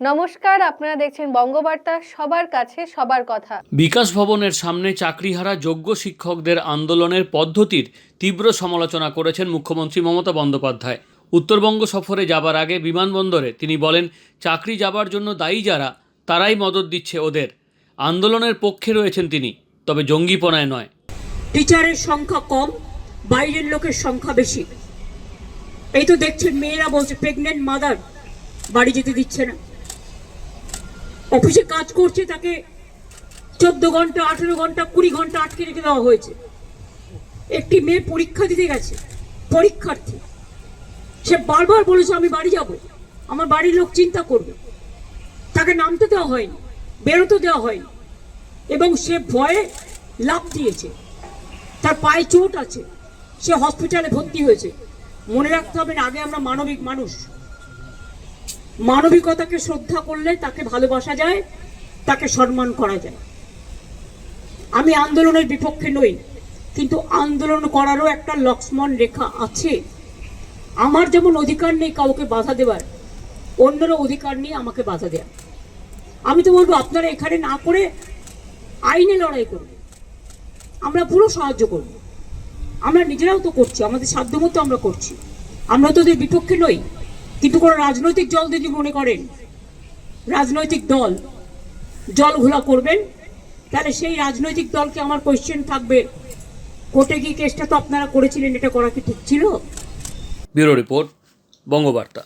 নমস্কার আপনারা দেখছেন বঙ্গবার্তা সবার কাছে সবার কথা। বিকাশ ভবনের সামনে চাকরিহারা যোগ্য শিক্ষকদের আন্দোলনের পদ্ধতির তীব্র সমালোচনা করেছেন মুখ্যমন্ত্রী মমতা বন্দ্যোপাধ্যায়। উত্তরবঙ্গ সফরে যাবার আগে বিমানবন্দরে তিনি বলেন চাকরি যাবার জন্য দায়ী যারা তারাই মদত দিচ্ছে ওদের। আন্দোলনের পক্ষে রয়েছেন তিনি তবে জঙ্গিপনায় নয়। টিচারের সংখ্যা কম বাইরের লোকের সংখ্যা বেশি। এই তো দেখছেন মেয়েরা বলছে প্রেগনেন্ট মাদার বাড়ি যেতে দিচ্ছে না। অফিসে কাজ করছে, তাকে চোদ্দ ঘণ্টা, আঠেরো ঘণ্টা, কুড়ি ঘণ্টা আটকে রেখে দেওয়া হয়েছে। একটি মেয়ে পরীক্ষা দিতে গেছে, পরীক্ষার্থী। সে বারবার বলেছে, আমি বাড়ি যাব। আমার বাড়ির লোক চিন্তা করবে। তাকে নামতে দেওয়া হয়নি, বেরোতে দেওয়া হয়নি। এবং সে ভয়ে লাভ দিয়েছে। তার পায়ে চোট আছে। সে হসপিটালে ভর্তি হয়েছে। মনে রাখতে হবে আগে আমরা মানবিক মানুষ। মানবিকতাকে শ্রদ্ধা করলে তাকে ভালোবাসা যায়, তাকে সম্মান করা যায়। আমি আন্দোলনের বিপক্ষে নই, কিন্তু আন্দোলন করারও একটা লক্ষ্মণ রেখা আছে। আমার যেমন অধিকার নেই কাউকে বাধা দেবার, অন্যেরও অধিকার নেই আমাকে বাধা দেওয়া আমি তো বলব, আপনারা এখানে না করে আইনে লড়াই করুন। আমরা পুরো সাহায্য করব। আমরা নিজেরাও তো করছি, আমাদের সাধ্যমতো আমরা করছি। আমরা তো ওদের বিপক্ষে নই। কিন্তু কোনো রাজনৈতিক দল যদি মনে করেন, রাজনৈতিক দল জল ঘোলা করবেন, তাহলে সেই রাজনৈতিক দলকে আমার কোয়েশ্চেন থাকবে, কোর্টে গিয়ে কেসটা তো আপনারা করেছিলেন, এটা করা কি ঠিক ছিল? Bureau report, Bangabarta.